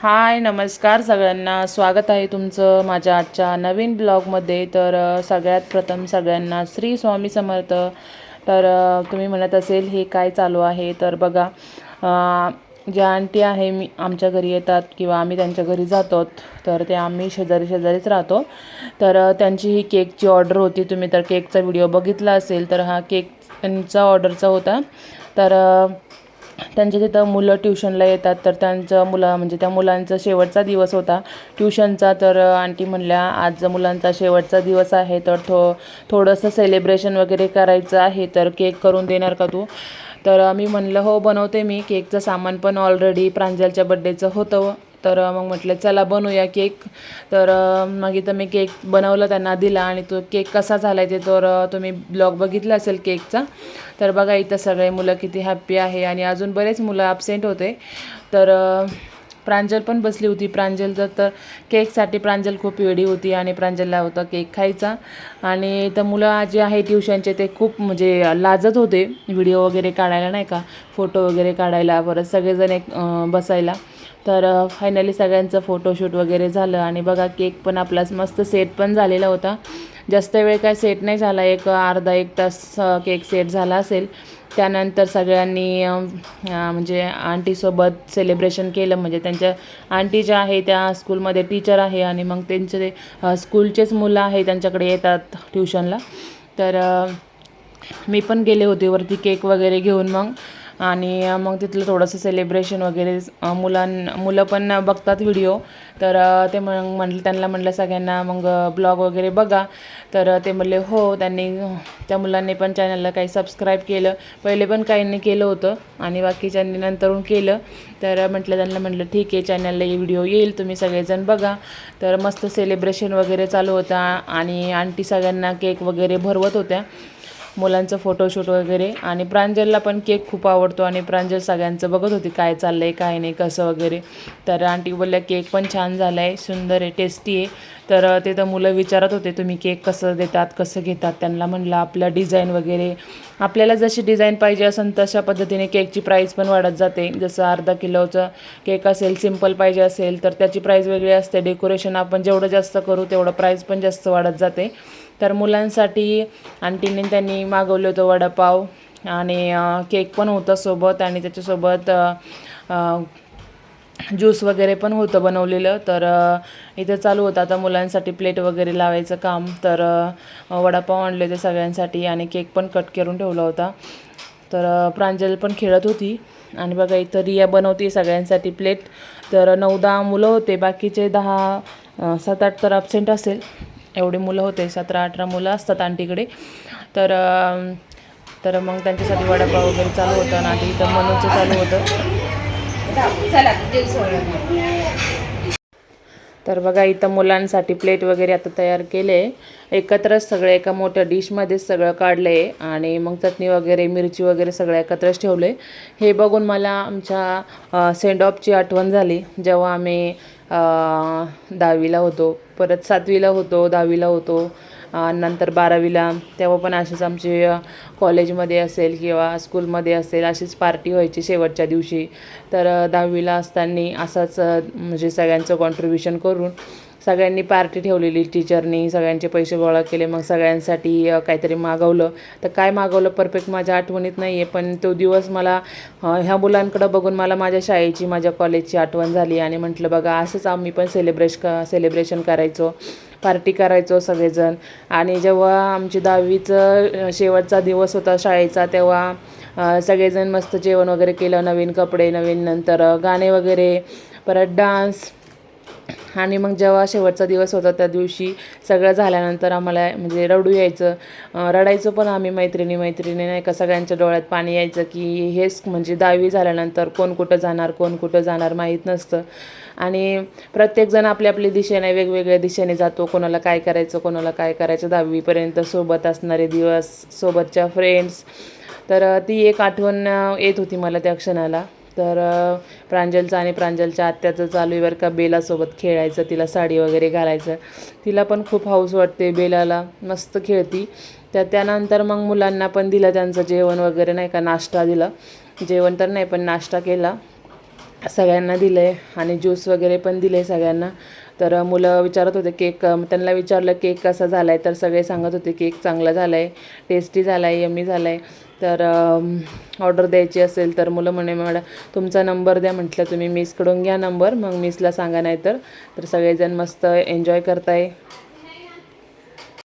हाय नमस्कार सगळ्यांना. स्वागत आहे तुमचं माझ्या आजच्या नवीन ब्लॉगमध्ये. तर सगळ्यात प्रथम सगळ्यांना श्री स्वामी समर्थ. तर तुम्ही म्हणत असेल हे काय चालू आहे? तर बघा अ, ज्या आंटी आहे मी आमच्या घरी येतात किंवा आम्ही त्यांच्या घरी जातो तर ते आम्ही शेजारी शेजारीच राहतो. तर त्यांची ही केकची ऑर्डर होती. तुम्ही तर केकचा व्हिडिओ बघितला असेल तर हा केक त्यांचा ऑर्डरचा होता. तर त्यांच्या तिथं मुलं ट्युशनला येतात तर त्यांचं मुलं म्हणजे त्या मुलांचा शेवटचा दिवस होता. ट्युशनचा तर आंटी म्हणल्या आज मुलांचा शेवटचा दिवस आहे तर थो थोडंसं सेलिब्रेशन वगैरे करायचं आहे तर केक करून देणार का तू? तर मी म्हणलं हो बनवते मी. केकचं सामान पण ऑलरेडी प्रांजलच्या बड्डेचं होतं. तर मग म्हटलं चला बनवूया केक. तर मग इथं मी केक बनवलं त्यांना दिला आणि तो केक कसा झाला आहे ते तर तुम्ही ब्लॉग बघितला असेल केकचा. तर बघा इथं सगळे मुलं किती हॅप्पी आहे आणि अजून बरेच मुलं ॲबसेंट होते. तर प्रांजल पण बसली होती. प्रांजलचं तर केकसाठी प्रांजल खूप वेडी होती आणि प्रांजलला होता केक खायचा. आणि तर मुलं जे आहे ट्युशनचे ते खूप म्हणजे लाजत होते. व्हिडिओ वगैरे काढायला नाही का? फोटो वगैरे काढायला परत सगळेजण एक बसायला. तर फायनली सगळ्यांचं फोटोशूट वगैरे झालं आणि बघा केक पण आपलाच मस्त सेट पण झालेला होता. जास्त वेळ काय सेट नाही झाला. एक अर्धा एक तास केक सेट झाला असेल. त्यानंतर सगळ्यांनी म्हणजे आंटीसोबत सेलिब्रेशन केलं. म्हणजे त्यांच्या आंटी ज्या आहे त्या स्कूलमध्ये टीचर आहे आणि मग त्यांचे स्कूलचेच मुलं आहे त्यांच्याकडे येतात ट्युशनला तर मी पण गेले होते वरती केक वगैरे घेऊन मग. आणि मग तिथलं थोडंसं सेलिब्रेशन वगैरे मुलां मुलं पण बघतात व्हिडिओ तर ते मग म्हटलं त्यांना म्हटलं सगळ्यांना मग ब्लॉग वगैरे बघा. तर ते म्हणले हो त्यांनी त्या मुलांनी पण चॅनलला काही सबस्क्राईब केलं. पहिले पण काहींनी केलं होतं आणि बाकीच्यांनी नंतरून केलं. तर म्हटलं त्यांना म्हटलं ठीक आहे चॅनलला व्हिडिओ येईल तुम्ही सगळेजण बघा. तर मस्त सेलिब्रेशन वगैरे चालू होता आणि आंटी सगळ्यांना केक वगैरे भरवत होत्या. मुलांचं फोटोशूट वगैरे. आणि प्रांजलला पण केक खूप आवडतो आणि प्रांजल सगळ्यांचं बघत होती काय चाललं आहे काय नाही कसं वगैरे. तर आंटी बोलल्या केक पण छान झाला आहे सुंदर आहे टेस्टी आहे. तर ते तर मुलं विचारत होते तुम्ही केक कसं देतात कसं घेतात? त्यांना म्हणलं आपलं डिझाईन वगैरे. आपल्याला जशी डिझाईन पाहिजे असेल तशा पद्धतीने केकची प्राईस पण वाढत जाते. जसं अर्धा किलोचं केक असेल सिंपल पाहिजे असेल तर त्याची प्राईस वेगळी असते. डेकोरेशन आपण जेवढं जास्त करू तेवढं प्राईस पण जास्त वाढत जाते. तर मुलांसाठी आंटीने त्यांनी मागवलं होतं वडापाव आणि केक पण होता सोबत आणि त्याच्यासोबत ज्यूस वगैरे पण होतं बनवलेलं. तर इथं इथे चालू होतं. आता मुलांसाठी प्लेट वगैरे लावायचं काम. तर वडापाव आणले होते सगळ्यांसाठी आणि केक पण कट करून ठेवला होता. तर प्रांजल पण खेळत होती. आणि बघा इथं रिया बनवते सगळ्यांसाठी प्लेट. तर नऊ दहा मुलं होते. बाकीचे दहा सात आठ तर अपसेंट असेल. एवढे मुलं होते सतरा अठरा मुलं असतात आंटीकडे. तर तर मग त्यांच्यासाठी वडापाव वगैरे चालू होतं आणि इथं मनोजचं चालू होतं. चला तर बघा इथं मुलांसाठी प्लेट वगैरे आता तयार केले. एकत्रच सगळे एका मोठ्या डिशमध्येच सगळं काढले आणि मग चटणी वगैरे मिरची वगैरे सगळं एकत्रच ठेवले. हे बघून मला आमच्या सेंड ऑफची आठवण झाली. जेव्हा आम्ही दहावीला होतो परत सातवीला होतो दहावीला होतो नंतर बारावीला तेव्हा पण असेच आमचे कॉलेजमध्ये असेल किंवा स्कूलमध्ये असेल अशीच पार्टी व्हायची शेवटच्या दिवशी. तर दहावीला असताना असाच म्हणजे सगळ्यांचं कॉन्ट्रीब्युशन करून सगळ्यांनी पार्टी ठेवलेली टीचरनी सगळ्यांचे पैसे गोळा केले मग सगळ्यांसाठी काहीतरी मागवलं. तर काय मागवलं परफेक्ट माझ्या आठवणीत नाही आहे पण तो दिवस मला ह्या मुलांकडं बघून मला माझ्या शाळेची माझ्या कॉलेजची आठवण झाली आणि म्हटलं बघा असंच आम्ही पण सेलिब्रेश क सेलिब्रेशन करायचो पार्टी करायचो सगळेजण. आणि जेव्हा आमची दहावीचं शेवटचा दिवस होता शाळेचा तेव्हा सगळेजण मस्त जेवण वगैरे केलं नवीन कपडे नवीन नंतर गाणे वगैरे परत डान्स आणि मग जेव्हा शेवटचा दिवस होता त्या दिवशी सगळं झाल्यानंतर आम्हाला म्हणजे रडू यायचं. रडायचं पण आम्ही मैत्रिणी मैत्रिणी नाही का सगळ्यांच्या डोळ्यात पाणी यायचं की हेच म्हणजे दहावी झाल्यानंतर कोण कुठं जाणार कोण कुठं जाणार माहीत नसतं. आणि प्रत्येकजण आपल्या आपल्या दिशेने वेगवेगळ्या दिशेने जातो. कोणाला काय करायचं कोणाला काय करायचं दहावीपर्यंत सोबत असणारे दिवस सोबतच्या फ्रेंड्स तर ती एक आठवण येत होती मला त्या क्षणाला. तर प्रांजलचं आणि प्रांजलच्या आत्याचं चालू आहे बरं का बेलासोबत खेळायचं तिला साडी वगैरे घालायचं. तिला पण खूप हाऊस वाटते बेलाला मस्त खेळती. तर त्यानंतर मग मुलांना पण दिलं त्यांचं जेवण वगैरे नाही का नाश्ता दिला. जेवण तर नाही पण नाश्ता केला. सगळ्यांना दिलं आहे आणि ज्यूस वगैरे पण दिले सगळ्यांना. तर मुलं विचारत होते केक त्यांना विचारलं केक कसा झाला आहे तर सगळे सांगत होते केक चांगला झाला आहे टेस्टी झाला आहे यमी झाला आहे तर ऑर्डर द्यायची असेल तर मुलं म्हणे मॅडम तुमचा नंबर द्या म्हटलं तुम्ही मिसकडून घ्या नंबर मग मिसला सांगा नाही तर तर सगळेजण मस्त एन्जॉय करताय.